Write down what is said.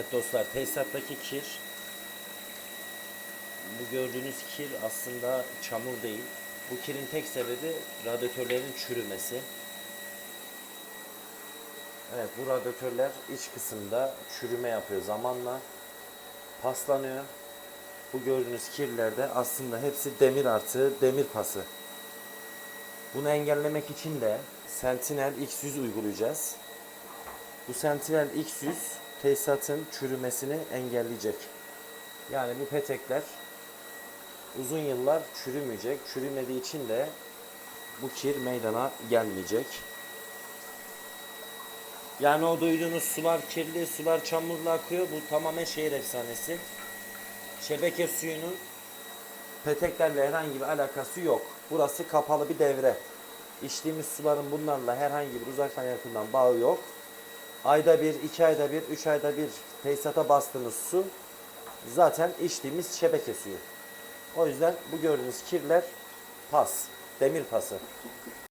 Evet dostlar tesisattaki kir bu gördüğünüz kir aslında çamur değil. Bu kirin tek sebebi radyatörlerin çürümesi. Evet bu radyatörler iç kısımda çürüme yapıyor zamanla paslanıyor. Bu gördüğünüz kirlerde aslında hepsi demir artı demir pası. Bunu engellemek için de Sentinel X100 uygulayacağız. Bu Sentinel X100 tesisatın çürümesini engelleyecek. Yani bu petekler uzun yıllar çürümeyecek. Çürümediği için de bu kir meydana gelmeyecek. Yani o duyduğunuz sular kirli, sular çamurlu akıyor. Bu tamamen şehir efsanesi. Şebeke suyunun peteklerle herhangi bir alakası yok. Burası kapalı bir devre. İçtiğimiz suların bunlarla herhangi bir uzaktan yakından bağı yok. Ayda bir, iki ayda bir, üç ayda bir tesisata bastığımız su zaten içtiğimiz şebeke suyu. O yüzden bu gördüğünüz kirler pas, demir pası.